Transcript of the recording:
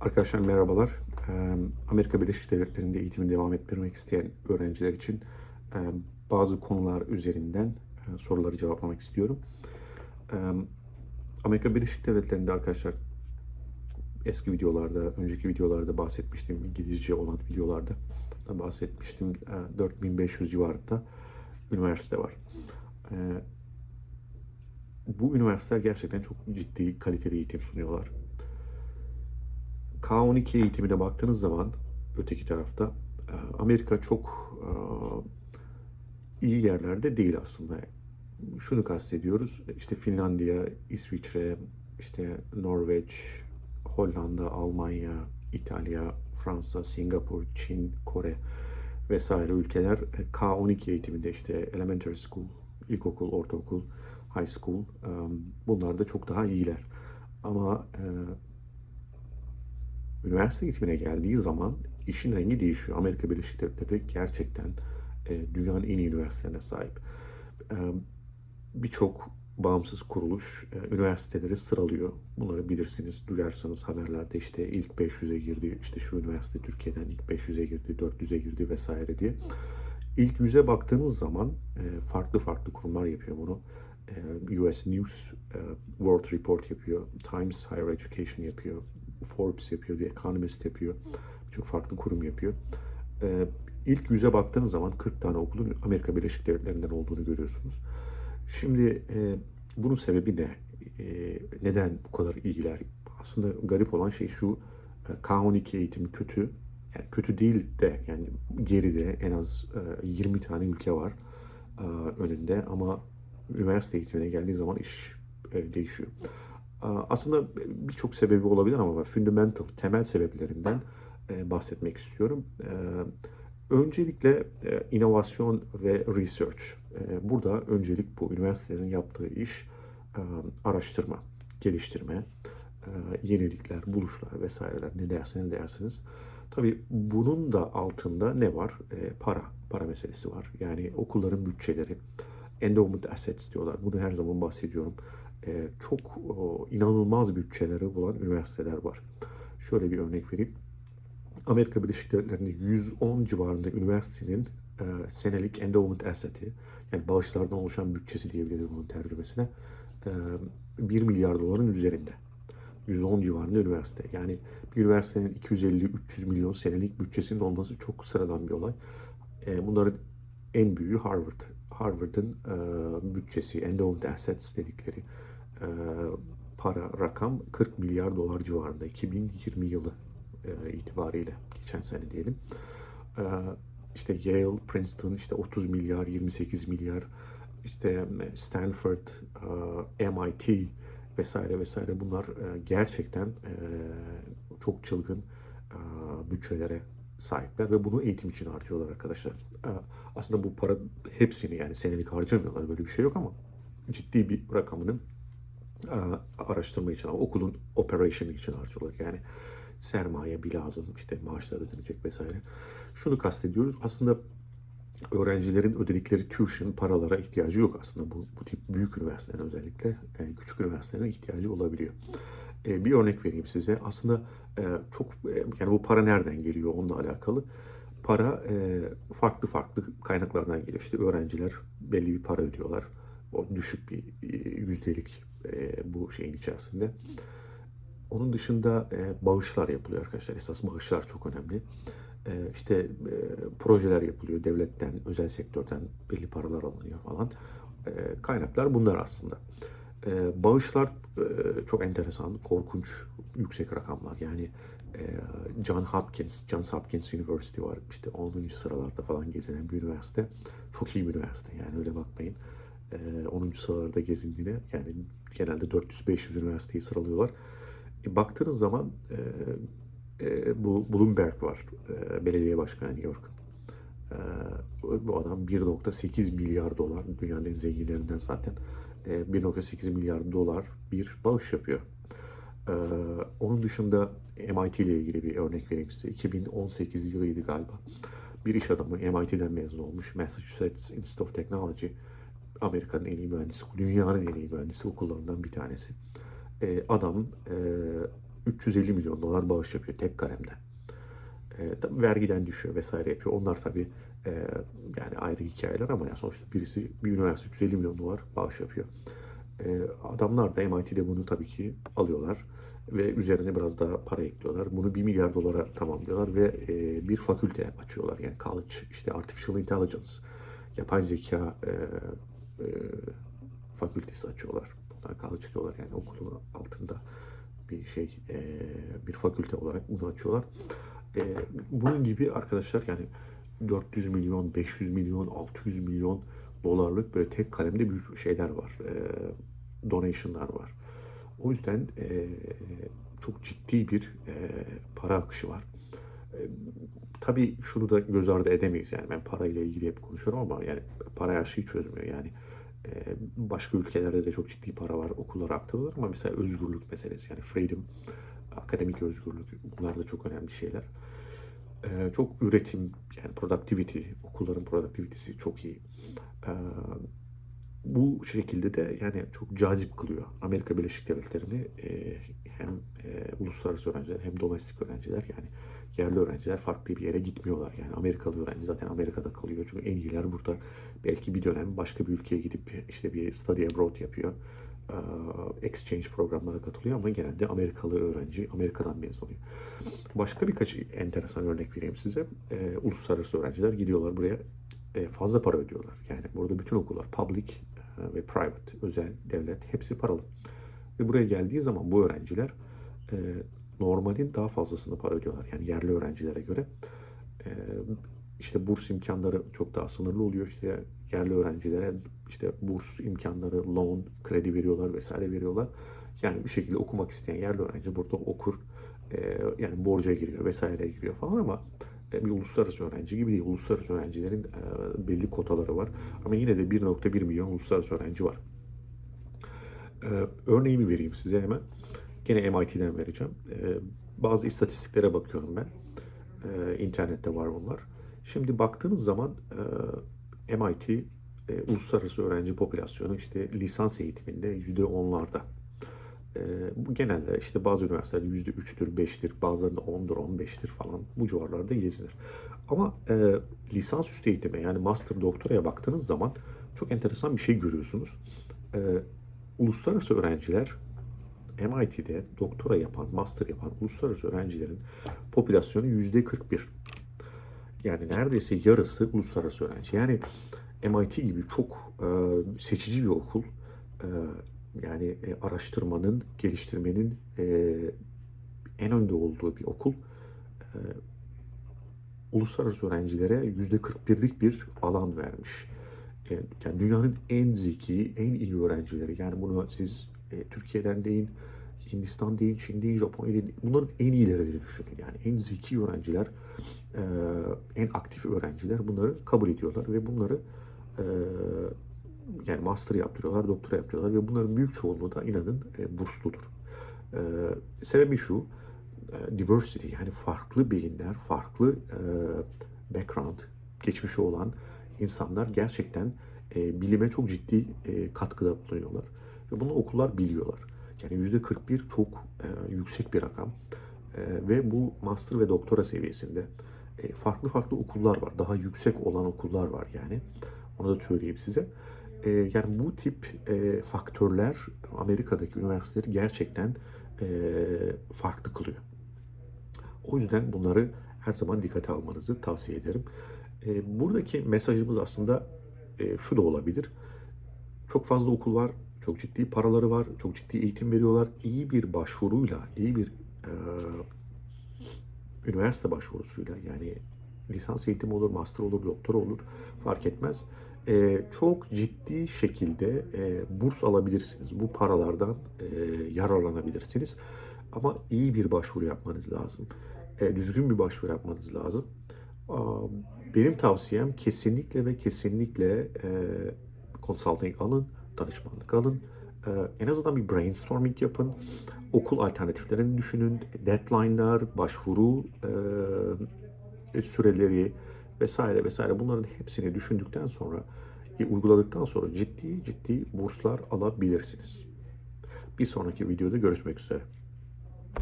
Arkadaşlar merhabalar. Amerika Birleşik Devletleri'nde eğitimi devam ettirmek isteyen öğrenciler için bazı konular üzerinden soruları cevaplamak istiyorum. Amerika Birleşik Devletleri'nde arkadaşlar eski videolarda, önceki videolarda bahsetmiştim. İngilizce olan videolarda da bahsetmiştim. Eee, 4500 civarında üniversite var. Bu üniversiteler gerçekten çok ciddi, kaliteli eğitim sunuyorlar. K12 eğitimine baktığınız zaman öteki tarafta e, Amerika çok e, iyi yerlerde değil aslında. Şunu kastediyoruz. İşte Finlandiya, İsviçre, işte Norveç, Hollanda, Almanya, İtalya, Fransa, Singapur, Çin, Kore vesaire ülkeler e, K12 eğitiminde işte elementary school, ilkokul, ortaokul, high school bunlar da çok daha iyiler. Ama üniversite eğitimine geldiği zaman işin rengi değişiyor. Amerika Birleşik Devletleri gerçekten e, dünyanın en iyi üniversitelerine sahip. E, Birçok bağımsız kuruluş e, üniversiteleri sıralıyor. Bunları bilirsiniz, duyarsınız haberlerde işte ilk 500'e girdi, işte şu üniversite Türkiye'den ilk 500'e girdi, 400'e girdi vesaire diye. İlk yüze baktığınız zaman e, farklı farklı kurumlar yapıyor bunu. E, US News e, World Report yapıyor, Times Higher Education yapıyor, Forbes yapıyor, The Economist yapıyor. Birçok farklı kurum yapıyor. Ee, ilk yüze baktığınız zaman 40 tane okulun Amerika Birleşik Devletleri'nden olduğunu görüyorsunuz. Şimdi e, bunun sebebi ne? E, neden bu kadar iyiler? Aslında garip olan şey şu, e, K12 eğitimi kötü. Yani kötü değil de yani geride en az e, 20 tane ülke var e, önünde ama üniversite eğitimine geldiği zaman iş e, değişiyor. Aslında birçok sebebi olabilir ama fundamental, temel sebeplerinden e, bahsetmek istiyorum. E, öncelikle e, inovasyon ve research. Burada öncelik bu üniversitelerin yaptığı iş araştırma, geliştirme, yenilikler, buluşlar vesaireler ne derseniz dersiniz. Tabii bunun da altında ne var? Para, para meselesi var. Yani okulların bütçeleri, endowment assets diyorlar. Bunu her zaman bahsediyorum e, çok inanılmaz bütçeleri olan üniversiteler var. Şöyle bir örnek vereyim. Amerika Birleşik Devletleri'nde 110 civarında üniversitenin e, senelik endowment asset'i yani bağışlardan oluşan bütçesi diyebiliriz bunun tercümesine e, 1 milyar doların üzerinde. 110 civarında üniversite. Yani bir üniversitenin 250-300 milyon senelik bütçesinin olması çok sıradan bir olay. E, bunların en büyüğü Harvard. Harvard'ın e, bütçesi, endowment assets dedikleri e, para rakam 40 milyar dolar civarında 2020 yılı e, itibariyle geçen sene diyelim. E, işte Yale, Princeton işte 30 milyar, 28 milyar, işte Stanford, e, MIT vesaire vesaire bunlar e, gerçekten e, çok çılgın e, bütçelere sahipler ve bunu eğitim için harcıyorlar arkadaşlar. E, aslında bu para hepsini yani senelik harcamıyorlar böyle bir şey yok ama ciddi bir rakamının araştırma için, okulun operation için harcıyorlar. Yani sermaye bir lazım, işte maaşlar ödenecek vesaire. Şunu kastediyoruz. Aslında öğrencilerin ödedikleri tuition paralara ihtiyacı yok aslında. Bu, bu tip büyük üniversitelerin özellikle yani küçük üniversitelerin ihtiyacı olabiliyor. Bir örnek vereyim size. Aslında çok yani bu para nereden geliyor onunla alakalı. Para farklı farklı kaynaklardan geliyor. İşte öğrenciler belli bir para ödüyorlar. O düşük bir yüzdelik e, bu şeyin içerisinde. Onun dışında e, bağışlar yapılıyor arkadaşlar. Esas bağışlar çok önemli. E, işte e, projeler yapılıyor devletten, özel sektörden belli paralar alınıyor falan. E, kaynaklar bunlar aslında. E, bağışlar e, çok enteresan, korkunç, yüksek rakamlar. Yani e, John Hopkins, Johns Hopkins University var. İşte 10. sıralarda falan gezinen bir üniversite. Çok iyi bir üniversite yani öyle bakmayın. 10. sıralarda gezindiğine yani genelde 400-500 üniversiteyi sıralıyorlar. E, baktığınız zaman e, e, bu Bloomberg var, e, belediye başkanı New York'un. E, bu adam 1.8 milyar dolar, dünyanın en zenginlerinden zaten, e, 1.8 milyar dolar bir bağış yapıyor. Ee, onun dışında MIT ile ilgili bir örnek vereyim size. 2018 yılıydı galiba. Bir iş adamı MIT'den mezun olmuş. Massachusetts Institute of Technology Amerika'nın en iyi mühendisi, dünyanın en iyi mühendisi okullarından bir tanesi. E, adam e, 350 milyon dolar bağış yapıyor tek kalemde. E, vergiden düşüyor vesaire yapıyor. Onlar tabii e, yani ayrı hikayeler ama yani sonuçta birisi bir üniversite 350 milyon dolar bağış yapıyor. E, adamlar da MIT'de bunu tabii ki alıyorlar ve üzerine biraz daha para ekliyorlar. Bunu 1 milyar dolara tamamlıyorlar ve e, bir fakülte açıyorlar. Yani college işte Artificial Intelligence, yapay zeka e, e, fakültesi açıyorlar. Bunlar college diyorlar yani okulun altında bir şey e, bir fakülte olarak bunu açıyorlar. E, bunun gibi arkadaşlar yani 400 milyon, 500 milyon, 600 milyon dolarlık böyle tek kalemde büyük şeyler var. E, donation'lar var. O yüzden e, çok ciddi bir e, para akışı var. E, tabii şunu da göz ardı edemeyiz yani ben parayla ilgili hep konuşuyorum ama yani para her şeyi çözmüyor yani. E, başka ülkelerde de çok ciddi para var okullara aktarılır ama mesela özgürlük meselesi yani freedom, akademik özgürlük bunlar da çok önemli şeyler. E, çok üretim yani productivity, okulların productivity'si çok iyi. E, bu şekilde de yani çok cazip kılıyor Amerika Birleşik Devletleri'ni e, hem e, uluslararası öğrenciler hem domestik öğrenciler yani yerli öğrenciler farklı bir yere gitmiyorlar. Yani Amerikalı öğrenci zaten Amerika'da kalıyor çünkü en iyiler burada belki bir dönem başka bir ülkeye gidip işte bir study abroad yapıyor. E, exchange programlara katılıyor ama genelde Amerikalı öğrenci Amerika'dan mezun oluyor. Başka birkaç enteresan örnek vereyim size. E, uluslararası öğrenciler gidiyorlar buraya fazla para ödüyorlar. Yani burada bütün okullar public ve private, özel, devlet hepsi paralı. Ve buraya geldiği zaman bu öğrenciler e, normalin daha fazlasını para ödüyorlar. Yani yerli öğrencilere göre. E, işte burs imkanları çok daha sınırlı oluyor. İşte yerli öğrencilere işte burs imkanları, loan, kredi veriyorlar vesaire veriyorlar. Yani bir şekilde okumak isteyen yerli öğrenci burada okur. yani borca giriyor vesaire giriyor falan ama bir uluslararası öğrenci gibi değil. Uluslararası öğrencilerin e, belli kotaları var. Ama yine de 1.1 milyon uluslararası öğrenci var. E, örneğimi vereyim size hemen. Gene MIT'den vereceğim. E, bazı istatistiklere bakıyorum ben. İnternette var bunlar. Şimdi baktığınız zaman MIT uluslararası öğrenci popülasyonu işte lisans eğitiminde yüzde onlarda. E, bu genelde işte bazı üniversitelerde yüzde üçtür, beştir, bazılarında ondur, on beştir falan bu civarlarda gezinir. Ama e, lisans üstü eğitime yani master doktoraya baktığınız zaman çok enteresan bir şey görüyorsunuz. E, uluslararası öğrenciler MIT'de doktora yapan, master yapan uluslararası öğrencilerin popülasyonu yüzde 41. Yani neredeyse yarısı uluslararası öğrenci. Yani MIT gibi çok e, seçici bir okul. E, yani e, araştırmanın, geliştirmenin e, en önde olduğu bir okul. E, uluslararası öğrencilere yüzde 41'lik bir alan vermiş. E, yani dünyanın en zeki, en iyi öğrencileri. Yani bunu siz e, Türkiye'den deyin, Hindistan deyin, Çin deyin, Japonya deyin. Bunların en iyileri diye düşünün. Yani en zeki öğrenciler, e, en aktif öğrenciler bunları kabul ediyorlar ve bunları e, yani master yaptırıyorlar, doktora yapıyorlar ve bunların büyük çoğunluğu da inanın e, bursludur. E, sebebi şu, e, diversity yani farklı beyinler, farklı e, background, geçmişi olan insanlar gerçekten e, bilime çok ciddi e, katkıda bulunuyorlar. Ve bunu okullar biliyorlar. Yani yüzde 41 çok e, yüksek bir rakam. E, ve bu master ve doktora seviyesinde e, farklı farklı okullar var. Daha yüksek olan okullar var yani. Onu da söyleyeyim size. E, yani bu tip e, faktörler Amerika'daki üniversiteleri gerçekten e, farklı kılıyor. O yüzden bunları her zaman dikkate almanızı tavsiye ederim. E, buradaki mesajımız aslında e, şu da olabilir. Çok fazla okul var, çok ciddi paraları var, çok ciddi eğitim veriyorlar. İyi bir başvuruyla, iyi bir e, üniversite başvurusuyla yani lisans eğitimi olur, master olur, doktor olur fark etmez. E, çok ciddi şekilde e, burs alabilirsiniz. Bu paralardan e, yararlanabilirsiniz. Ama iyi bir başvuru yapmanız lazım. E, düzgün bir başvuru yapmanız lazım. A, benim tavsiyem kesinlikle ve kesinlikle e, consulting alın, danışmanlık alın. E, en azından bir brainstorming yapın. Okul alternatiflerini düşünün. Deadline'lar, başvuru e, süreleri, vesaire vesaire bunların hepsini düşündükten sonra uyguladıktan sonra ciddi ciddi burslar alabilirsiniz. Bir sonraki videoda görüşmek üzere.